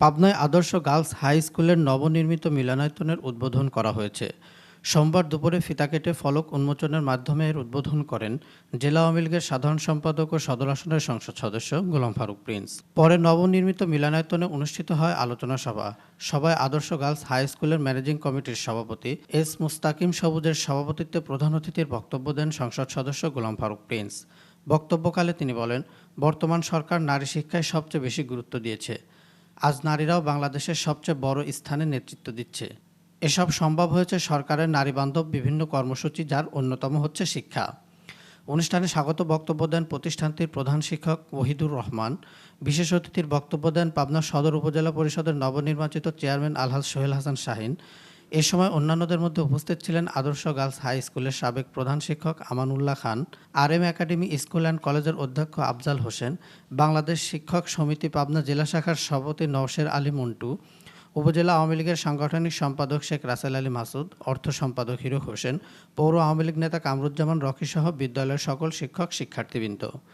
পাবনায় আদর্শ girls high স্কুলের নবনির্মিত মিলনায়তনের উদ্বোধন করা হয়েছে। সোমবার দুপুরে ফিতা কেটে ফলক উন্মোচনের মাধ্যমে এর উদ্বোধন করেন জেলা আওয়ামী লীগের সাধারণ সম্পাদক ও সদর আসনের সংসদ সদস্য গোলাম ফারুক প্রিন্স। পরে নবনির্মিত মিলনায়তনে অনুষ্ঠিত হয় আলোচনা সভা। সভায় আদর্শ গার্লস হাই স্কুলের ম্যানেজিং কমিটির সভাপতি এস মুস্তাকিম সবুজের সভাপতিত্বে প্রধান অতিথির বক্তব্য দেন সংসদ সদস্য গোলাম ফারুক প্রিন্স। বক্তব্যকালে তিনি বলেন, বর্তমান সরকার নারী শিক্ষায় সবচেয়ে বেশি গুরুত্ব দিয়েছে। আজ নারীরাও বাংলাদেশের সবচেয়ে বড় স্থানে নেতৃত্ব দিচ্ছে। এসব সম্ভব হয়েছে সরকারের নারীবান্ধব বিভিন্ন কর্মসূচি যার অন্যতম হচ্ছে শিক্ষা। অনুষ্ঠানে স্বাগত বক্তব্য দেন প্রতিষ্ঠানটির প্রধান শিক্ষক ওহিদুর রহমান। বিশেষ অতিথির বক্তব্য দেন পাবনা সদর উপজেলা পরিষদের নবনির্বাচিত চেয়ারম্যান আলহাজ সোহেল হাসান শাহিন। এ সময় অন্যান্যদের মধ্যে উপস্থিত ছিলেন আদর্শ গার্লস হাই স্কুলের সাবেক প্রধান শিক্ষক Amanullah Khan R M academy school and কলেজের অধ্যক্ষ আফজাল হোসেন, বাংলাদেশ শিক্ষক সমিতি পাবনা জেলা শাখার সভাপতি নওশের আলী মন্টু, উপজেলা আওয়ামী লীগের সাংগঠনিক সম্পাদক শেখ রাসেল আলী মাসুদ, অর্থ সম্পাদক হিরো হোসেন, পৌর আওয়ামী লীগ নেতা কামরুজ্জামান রকি সহ বিদ্যালয়ের সকল শিক্ষক শিক্ষার্থীবৃন্দ।